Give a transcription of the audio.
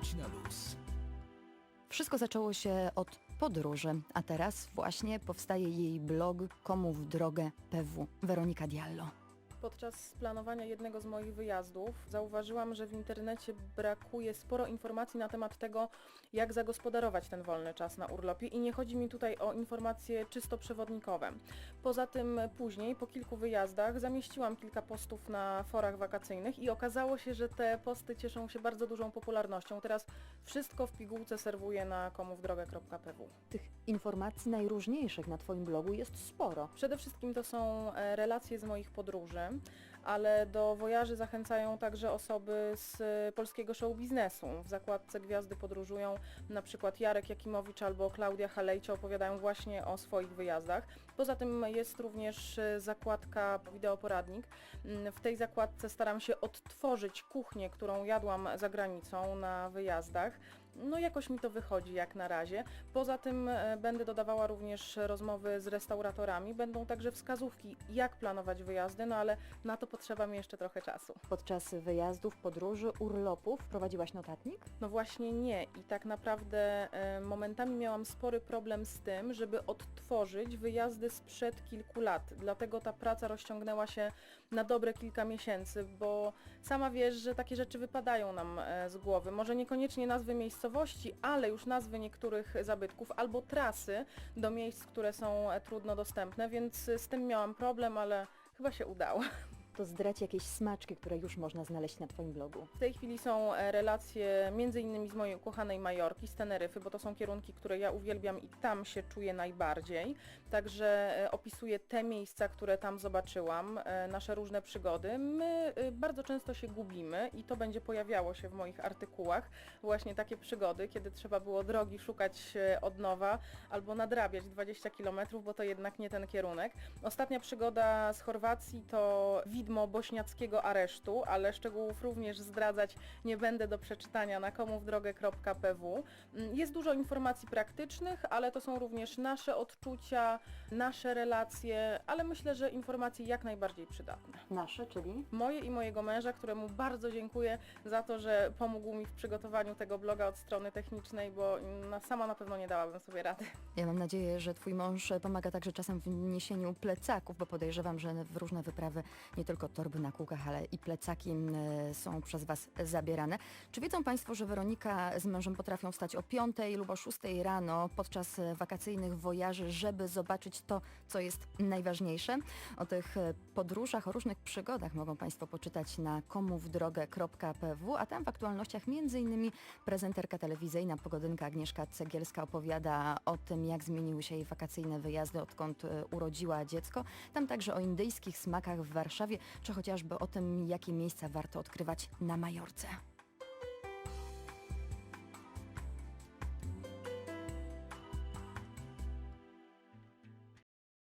Wróć na luz. Wszystko zaczęło się od podróży, a teraz właśnie powstaje jej blog Komu w drogę PW. Weronika Diallo. Podczas planowania jednego z moich wyjazdów zauważyłam, że w internecie brakuje sporo informacji na temat tego, jak zagospodarować ten wolny czas na urlopie i nie chodzi mi tutaj o informacje czysto przewodnikowe. Poza tym później, po kilku wyjazdach, zamieściłam kilka postów na forach wakacyjnych i okazało się, że te posty cieszą się bardzo dużą popularnością. Teraz wszystko w pigułce serwuję na komówdrogę.pw. Tych informacji najróżniejszych na Twoim blogu jest sporo. Przede wszystkim to są e, relacje z moich podróży, ale do wojaży zachęcają także osoby z e, polskiego show biznesu. W zakładce Gwiazdy podróżują na przykład Jarek Jakimowicz albo Klaudia Halejcie opowiadają właśnie o swoich wyjazdach. Poza tym jest również e, zakładka Wideoporadnik. Mm, W tej zakładce staram się odtworzyć kuchnię, którą jadłam za granicą na wyjazdach. No jakoś mi to wychodzi jak na razie. Poza tym e, będę dodawała również rozmowy z restauratorami. Będą także wskazówki, jak planować wyjazdy, no ale na to potrzeba mi jeszcze trochę czasu. Podczas wyjazdów, podróży, urlopów prowadziłaś notatnik? No właśnie nie i tak naprawdę e, momentami miałam spory problem z tym, żeby odtworzyć wyjazdy sprzed kilku lat. Dlatego ta praca rozciągnęła się na dobre kilka miesięcy, bo sama wiesz, że takie rzeczy wypadają nam e, z głowy. Może niekoniecznie nazwy miejscowości, ale już nazwy niektórych zabytków albo trasy do miejsc, które są e, trudno dostępne, więc e, z tym miałam problem, ale chyba się udało. To zdradź jakieś smaczki, które już można znaleźć na Twoim blogu. W tej chwili są e, relacje między innymi z mojej ukochanej Majorki, z Teneryfy, bo to są kierunki, które ja uwielbiam i tam się czuję najbardziej. Także e, opisuję te miejsca, które tam zobaczyłam, e, nasze różne przygody. My bardzo często się gubimy i to będzie pojawiało się w moich artykułach. Właśnie takie przygody, kiedy trzeba było drogi szukać od nowa albo nadrabiać 20 km, bo to jednak nie ten kierunek. Ostatnia przygoda z Chorwacji to widmo bośniackiego aresztu, ale szczegółów również zdradzać nie będę do przeczytania na komówdrogę.pw. Mm, Jest dużo informacji praktycznych, ale to są również nasze odczucia, nasze relacje, ale myślę, że informacje jak najbardziej przydatne. Nasze, czyli? Moje i mojego męża, któremu bardzo dziękuję za to, że pomógł mi w przygotowaniu tego bloga od strony technicznej, bo na, sama na pewno nie dałabym sobie rady. Ja mam nadzieję, że Twój mąż pomaga także czasem w niesieniu plecaków, bo podejrzewam, że w różne wyprawy nie tylko torby na kółkach, ale i plecaki e, są przez Was zabierane. Czy wiedzą Państwo, że Weronika z mężem potrafią wstać o 5 lub o 6 rano podczas e, wakacyjnych wojaży, żeby zobaczyć to, co jest najważniejsze? O tych e, podróżach, o różnych przygodach mogą Państwo poczytać na komówdrogę.pw, a tam w aktualnościach m.in. prezenterka telewizyjna Pogodynka Agnieszka Cegielska opowiada o tym, jak zmieniły się jej wakacyjne wyjazdy, odkąd e, urodziła dziecko. Tam także o indyjskich smakach w Warszawie, czy chociażby o tym, jakie miejsca warto odkrywać na Majorce.